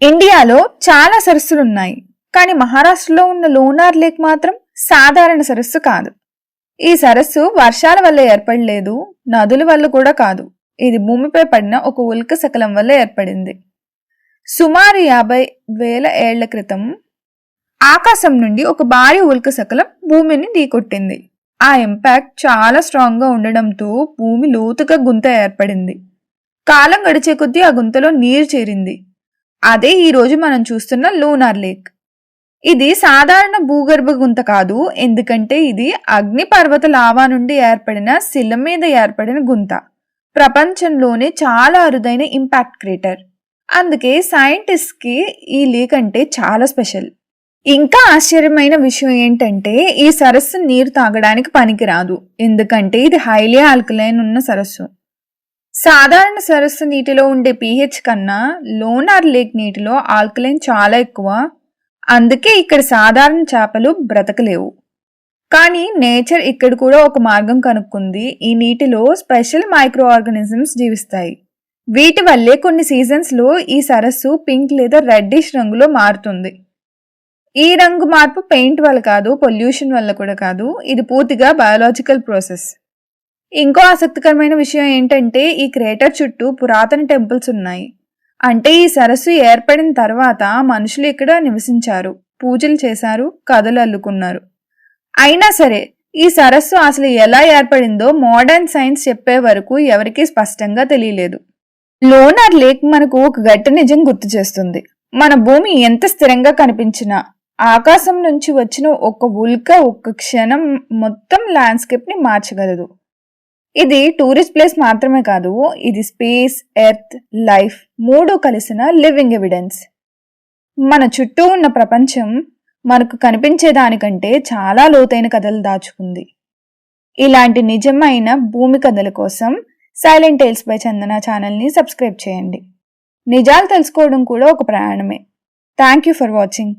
ఇండియాలో చాలా సరస్సులు ఉన్నాయి కానీ మహారాష్ట్రలో ఉన్న లోనార్ లేక్ మాత్రం సాధారణ సరస్సు కాదు. ఈ సరస్సు వర్షాల వల్ల ఏర్పడలేదు నదుల వల్ల కూడా కాదు. ఇది భూమిపై పడిన ఒక ఉల్క శకలం వల్ల ఏర్పడింది. సుమారు యాభై వేల ఏళ్ళ క్రితం ఆకాశం నుండి ఒక భారీ ఉల్క శకలం భూమిని ఢీకొట్టింది. ఆ ఇంపాక్ట్ చాలా స్ట్రాంగ్గా ఉండడంతో భూమి లోతుగా గుంత ఏర్పడింది. కాలం గడిచే కొద్దీ ఆ గుంతలో నీరు చేరింది. అదే ఈరోజు మనం చూస్తున్న లూనార్ లేక్. ఇది సాధారణ భూగర్భ గుంత కాదు ఎందుకంటే ఇది అగ్నిపర్వత లావా నుండి ఏర్పడిన శిల మీద ఏర్పడిన గుంత. ప్రపంచంలోనే చాలా అరుదైన ఇంపాక్ట్ క్రేటర్. అందుకే సైంటిస్ట్కి ఈ లేక్ అంటే చాలా స్పెషల్. ఇంకా ఆశ్చర్యమైన విషయం ఏంటంటే ఈ సరస్సు నీరు తాగడానికి పనికిరాదు ఎందుకంటే ఇది హైలీ ఆల్కలైన్ ఉన్న సరస్సు. సాధారణ సరస్సు నీటిలో ఉండే పీహెచ్ కన్నా లోనార్ లేక్ నీటిలో ఆల్కలైన్ చాలా ఎక్కువ. అందుకే ఇక్కడ సాధారణ చేపలు బ్రతకలేవు. కానీ నేచర్ ఇక్కడ కూడా ఒక మార్గం కనుక్కుంది. ఈ నీటిలో స్పెషల్ మైక్రో ఆర్గానిజమ్స్ జీవిస్తాయి. వీటి వల్లే కొన్ని సీజన్స్లో ఈ సరస్సు పింక్ లేదా రెడ్డిష్ రంగులో మారుతుంది. ఈ రంగు మార్పు పెయింట్ వల్ల కాదు పొల్యూషన్ వల్ల కూడా కాదు. ఇది పూర్తిగా బయోలాజికల్ ప్రాసెస్. ఇంకో ఆసక్తికరమైన విషయం ఏంటంటే ఈ క్రేటర్ చుట్టూ పురాతన టెంపుల్స్ ఉన్నాయి. అంటే ఈ సరస్సు ఏర్పడిన తర్వాత మనుషులు ఇక్కడ నివసించారు పూజలు చేశారు కథలు అల్లుకున్నారు. అయినా సరే ఈ సరస్సు అసలు ఎలా ఏర్పడిందో మోడర్న్ సైన్స్ చెప్పే వరకు ఎవరికీ స్పష్టంగా తెలియలేదు. లోనార్ లేక్ మనకు ఒక గట్టి నిజం గుర్తు చేస్తుంది. మన భూమి ఎంత స్థిరంగా కనిపించినా ఆకాశం నుంచి వచ్చిన ఒక ఉల్క ఒక్క క్షణం మొత్తం ల్యాండ్స్కేప్ని మార్చగలదు. ఇది టూరిస్ట్ ప్లేస్ మాత్రమే కాదు ఇది స్పేస్ ఎర్త్ లైఫ్ మూడు కలిసిన లివింగ్ ఎవిడెన్స్ మన చుట్టూ ఉన్న ప్రపంచం మనకు కనిపించే దానికంటే చాలా లోతైన కథలు దాచుకుంది. ఇలాంటి నిజమైన భూమి కథల కోసం సైలెంట్ టైల్స్ బై చందన ఛానల్ని సబ్స్క్రైబ్ చేయండి. నిజాలు తెలుసుకోవడం కూడా ఒక ప్రయాణమే. Thank you for watching